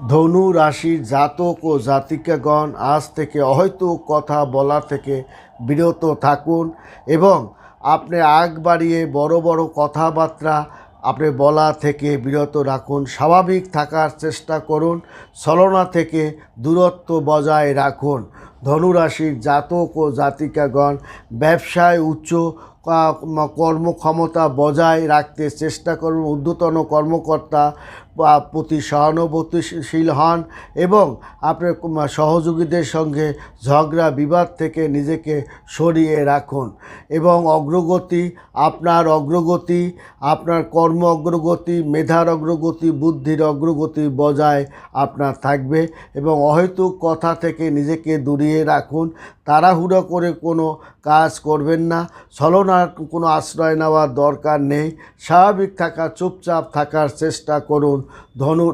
ধনু রাশির জাতক ও জাতিকাগণ আজ থেকে অহৈতুক কথা বলা থেকে বিরত থাকুন এবং আপনি আগ বাড়িয়ে বড় বড় কথাবার্তা আপনি বলা থেকে বিরত রাখুন, স্বাভাবিক থাকার চেষ্টা করুন, ছলনা থেকে দূরত্ব বজায় রাখুন। ধনুরাশির জাতক ও জাতিকাগণ, ব্যবসায় উচ্চ কর্মক্ষমতা বজায় রাখতে চেষ্টা করুন। ঊর্ধ্বতন কর্মকর্তা প্রতি সহানুভূতিশীল হন এবং আপনার সহযোগীদের সঙ্গে ঝগড়া, বিবাদ থেকে নিজেকে সরিয়ে রাখুন এবং অগ্রগতি, আপনার অগ্রগতি, আপনার কর্ম অগ্রগতি, মেধার অগ্রগতি, বুদ্ধির অগ্রগতি বজায় আপনার থাকবে এবং অহেতুক কথা থেকে নিজেকে দূরিয়ে রাখুন। তাড়াহুড়ো করে কোনো কাজ করবেন না। ছলনার কোনো আশ্রয় নেওয়ার দরকার নেই। স্বাভাবিক থাকা, চুপচাপ থাকার চেষ্টা করুন। ধনু